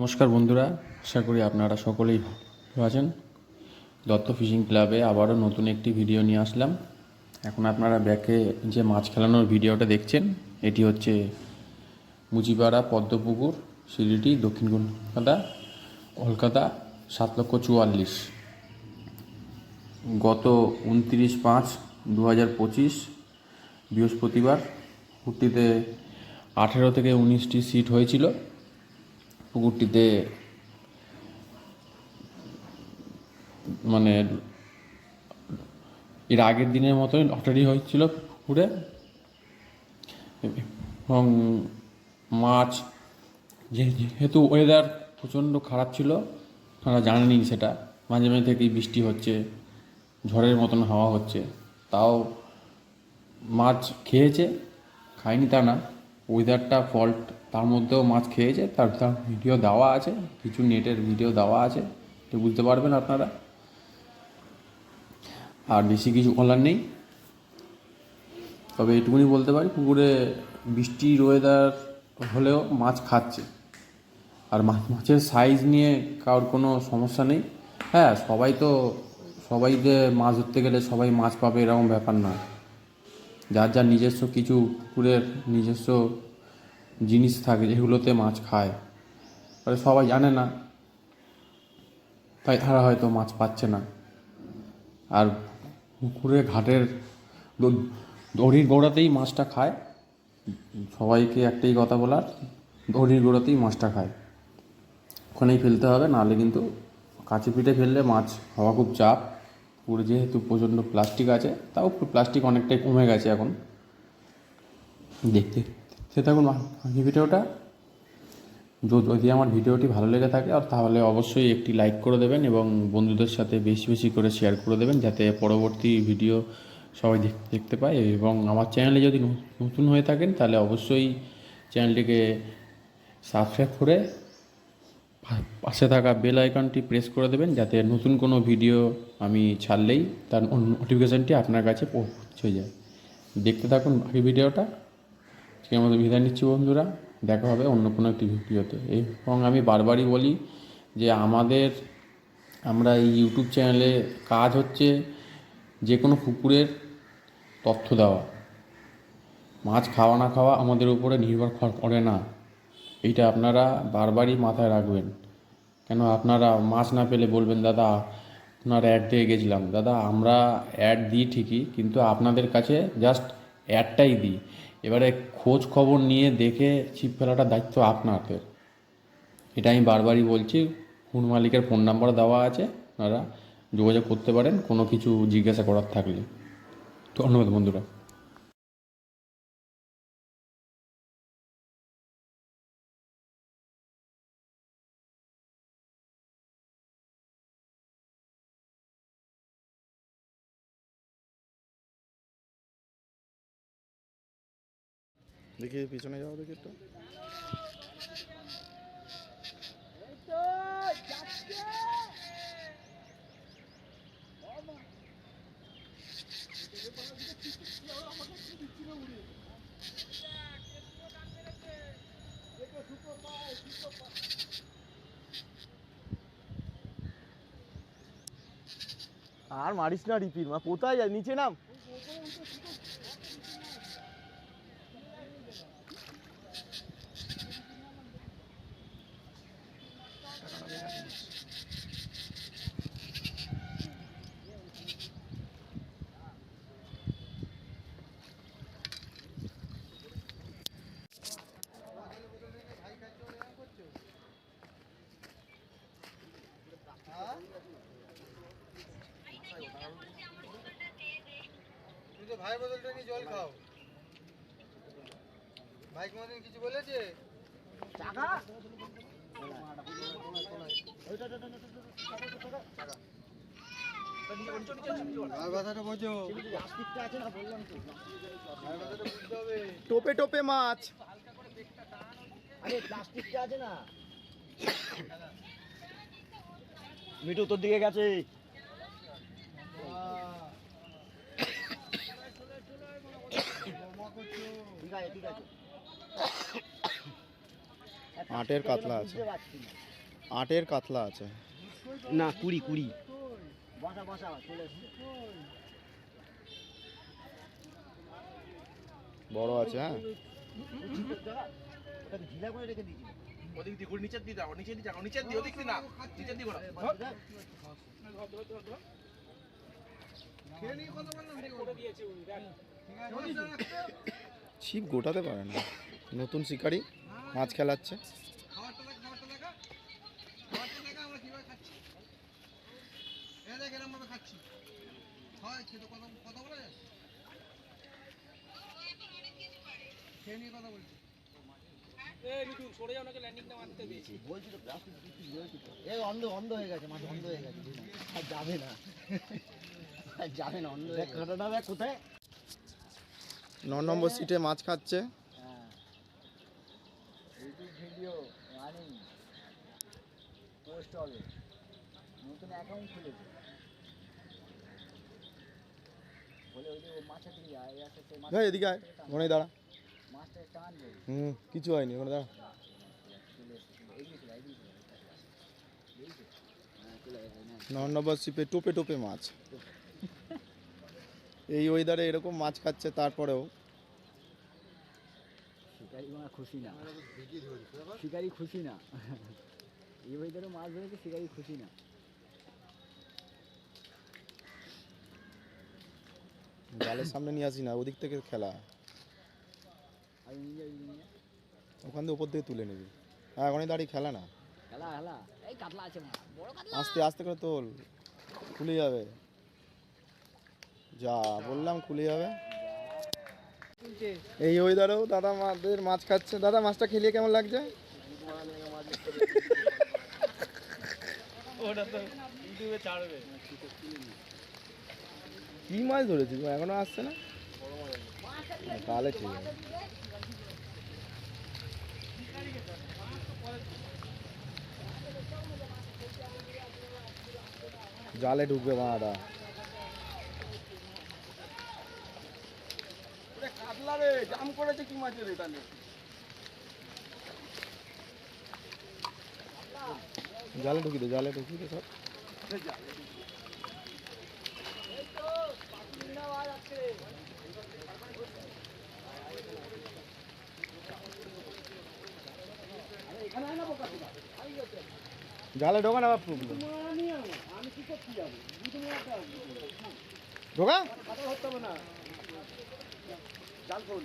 নমস্কার বন্ধুরা, আশা করি আপনারা সকলেই ভালো আছেন। দত্ত ফিশিং ক্লাবে আবারও নতুন একটি ভিডিও নিয়ে আসলাম। এখন আপনারা ব্যাকে যে মাছ খেলানোর ভিডিওটা দেখছেন, এটি হচ্ছে মুচিপাড়া পদ্মপুকুর সিলিটি দক্ষিণ কলকাতা কলকাতা সাত লক্ষ চুয়াল্লিশ। গত উনত্রিশ পাঁচ দু হাজার পঁচিশ বৃহস্পতিবার পুকুরটিতে আঠেরো থেকে উনিশটি সিট হয়েছিল। পুকুরটিতে মানে এর আগের দিনের মতোই লটারি হয়েছিল পুকুরে এবং মাছ যেহেতু ওয়েদার প্রচণ্ড খারাপ ছিল, আপনারা জানেনই সেটা। মাঝে মাঝে থেকেই বৃষ্টি হচ্ছে, ঝড়ের মতন হাওয়া হচ্ছে। তাও মাছ খেয়েছে, খায়নি তা না। ওয়েদারটা ফল্ট তার মধ্যেও মাছ খেয়েছে, তার তার ভিডিও দেওয়া আছে, কিছু নেটের ভিডিও দেওয়া আছে, তো বুঝতে পারবেন আপনারা। আর বেশি কিছু বলার নেই। তবে এটুকুনি বলতে পারি, পুকুরে বৃষ্টির ওয়েদার হলেও মাছ খাচ্ছে। আর মাছ মাছের সাইজ নিয়ে কারোর কোনো সমস্যা নেই। হ্যাঁ সবাই তো, সবাই যে মাছ ধরতে গেলে সবাই মাছ পাবে, এরকম ব্যাপার না যার যার নিজস্ব কিছু পুকুরের নিজস্ব জিনিস থাকে যেগুলোতে মাছ খায়। তবে সবাই জানে না। তাই তারা হয়তো মাছ পাচ্ছে না। আর পুকুরে, ঘাটের দড়ির গোড়াতেই মাছটা খায়। সবাইকে একটাই কথা বলার, দড়ির গোড়াতেই মাছটা খায়। ওখানেই ফেলতে হবে, নাহলে কিন্তু কাছে পিঠে ফেললে মাছ হওয়া খুব চাপ। পুরো যেহেতু প্রচণ্ড প্লাস্টিক আছে, তাও প্লাস্টিক অনেকটাই কমে গেছে এখন। দেখতে সে থাকুন বাকি ভিডিওটা। যদি আমার ভিডিওটি ভালো লেগে থাকে, আর তাহলে অবশ্যই একটি লাইক করে দেবেন এবং বন্ধুদের সাথে বেশি বেশি করে শেয়ার করে দেবেন যাতে পরবর্তী ভিডিও সবাই দেখতে পায়। এবং আমার চ্যানেলে যদি নতুন হয়ে থাকেন, তাহলে অবশ্যই চ্যানেলটিকে সাবস্ক্রাইব করে পাশে থাকা বেল আইকনটি প্রেস করে দেবেন যাতে নতুন কোনো ভিডিও আমি ছাড়লেই তার নোটিফিকেশানটি আপনার কাছে পৌঁছে যায়। দেখতে থাকুন বাকি ভিডিওটা। আজকে আমাদের বিদায় নিচ্ছি বন্ধুরা, দেখা হবে অন্য কোনো একটি ভিডিওতে। এবং আমি বারবারই বলি যে আমাদের, আমরা এই ইউটিউব চ্যানেলে কাজ হচ্ছে যে কোনো পুকুরের তথ্য দেওয়া। মাছ খাওয়া না খাওয়া আমাদের উপরে নির্ভর কর- করে না। এইটা আপনারা বারবারই মাথায় রাখবেন। কেন আপনারা মাছ না পেলে বলবেন, দাদা, আপনার অ্যাড দিয়ে গেছিলাম। দাদা, আমরা অ্যাড দিই ঠিকই, কিন্তু আপনাদের কাছে জাস্ট অ্যাডটাই দিই। এবারে খোঁজ খবর নিয়ে দেখে ছিপ ফেলাটা দায়িত্ব আপনাদের। এটা আমি বারবারই বলছি, কোন মালিকের ফোন নাম্বার দেওয়া আছে, আপনারা যোগাযোগ করতে পারেন, কোনো কিছু জিজ্ঞাসা করার থাকলে। ধন্যবাদ বন্ধুরা। দেখি পিছনে যাও দেখি একটু। আর মারিস না রিপিট মা কোথায় যায়? নিচে নাম। ভাই বদলটা নিয়ে জল খাও। ভাই কোনোদিন কিছু বলেছে? টোপে টোপে মাছ। আরে প্লাস্টিকটা আছে না। মিঠু তোর দিকে গেছে ঠিক আছে ঠিক আছে আটের কাতলা আছে। না আটের কাতলা আছে। না কুড়ি কুড়ি। বসা বসা চলে বড় আছে হ্যাঁ? ঢিলা করে রেখে দিয়েছি ওদিক দিয়ে নিচের দিয়ে যাও নিচের দিয়ে যাও নিচের দিয়ে ওদিক দিয়ে না নিচের দিয়ে ঘোরা খেয়ে নিয়ে কথা বললাম। ঠিক আছে ছিপ গোটাতে পারে না। নতুন শিকারি মাছ খেলাচ্ছে। অন্ধ অন্ধ হয়ে গেছে মাছ অন্ধ হয়ে গেছে। আর যাবে না। আর যাবে না অন্ধ দেখ কাঁটাটা দেখ কোথায়? ন নম্বর সিটে মাছ খাচ্ছে। হ্যাঁ। ইউটিউব ভিডিও রানিং পোস্ট হবে নতুন অ্যাকাউন্ট খুলেছে। বলে ওই যে ও মাছ যায় এই আসে সেই মাছ ভাই এদিকে আয় দাঁড়া। মাছটা হুম কিছু হয়নি ওখানে দাঁড়া। চলে এসে এগিয়ে চলে এগিয়ে চলে বুঝেছ হ্যাঁ চলে গেছে না ন নম্বর সিপে টোপে। টোপে মাছ এই ওয়েদারে এরকম মাছ খাচ্ছে তারপরেও শিকারি মানে খুশি না। শিকারি খুশি না। এই ওয়েদারে মাছ ধরেছে শিকারি খুশি না। জালের সামনে নিয়ে আসি না ওদিক থেকে খেলা। ওখান থেকে উপর থেকে তুলে নিবি। হ্যাঁ ওখানে দাঁড়িয়ে খেলা না। হেলা হেলা এই কাতলা আছে বড় কাতলা। আস্তে আস্তে করে তোল। খুলে যাবে। যা বললাম খুলে যাবে। এই ওয়েদারেও দাদা মাদের মাছ খাচ্ছে। দাদা মাছটা খেলিয়ে কেমন লাগছে? কি মাছ ধরেছিস এখনও আসছে না? তাহলে ঠিক আছে। জালে ঢুকবে মাটা জাম করেছে কি মাছের এটা জালে ঢুকি দে, জালে ঢুকি দে সব। জালে ঢোকা না বাপু? ঢোকা? জাল ফোন